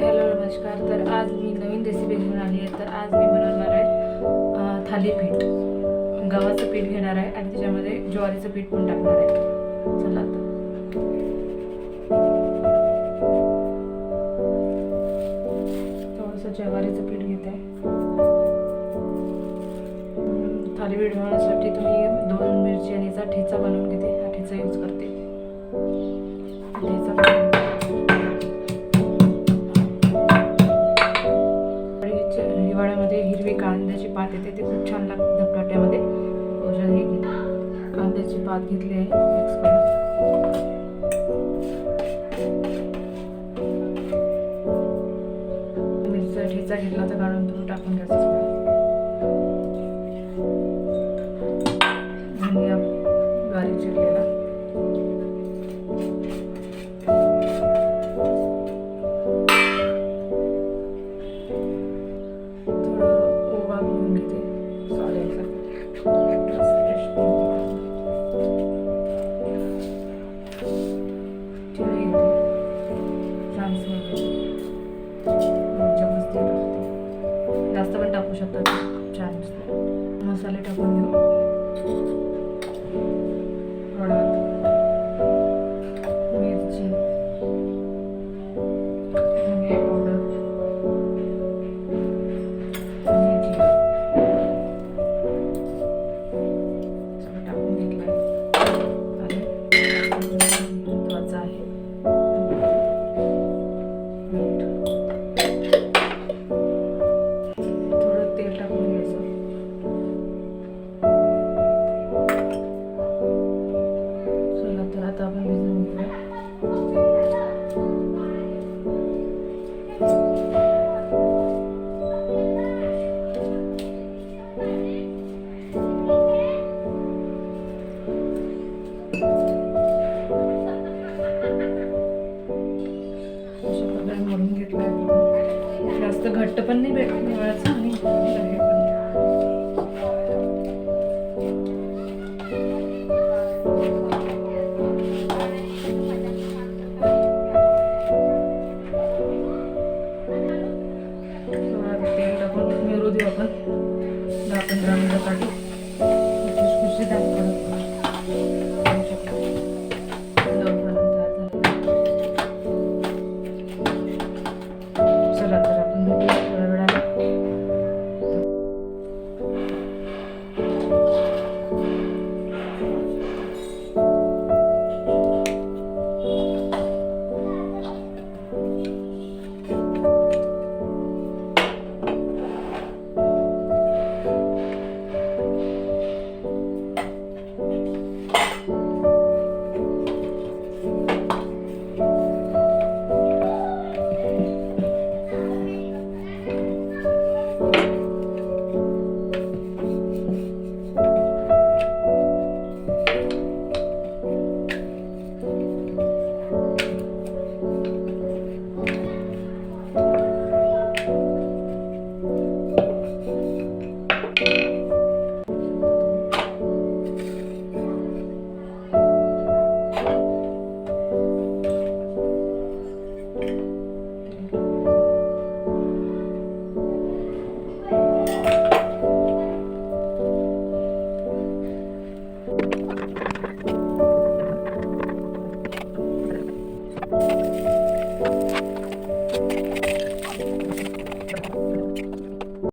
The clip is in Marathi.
हॅलो नमस्कार. तर आज मी नवीन रेसिपी घेऊन आली आहे. तर आज मी बनवणार आहे थालीपीठ गव्हाचं पीठ घेणार आहे आणि त्याच्यामध्ये ज्वारीचं पीठ पण टाकणार आहे. चला आता. थोडंसं ज्वारीचं पीठ घेते. थालीपीठ बनवण्यासाठी तुम्ही भात पात घेतली आहे मिक्स करून मिरचा ठेचा घेतला तर काढून तो टाकून घ्यायचं सगळं. धनिया बारीक चिरलेला पण छान मसाले टाकून घेऊ. आता आपण भिजवून घेऊया जास्त घट्ट पण नाही भेटत टाकून आपण. दहा पंधरा मिनिटासाठी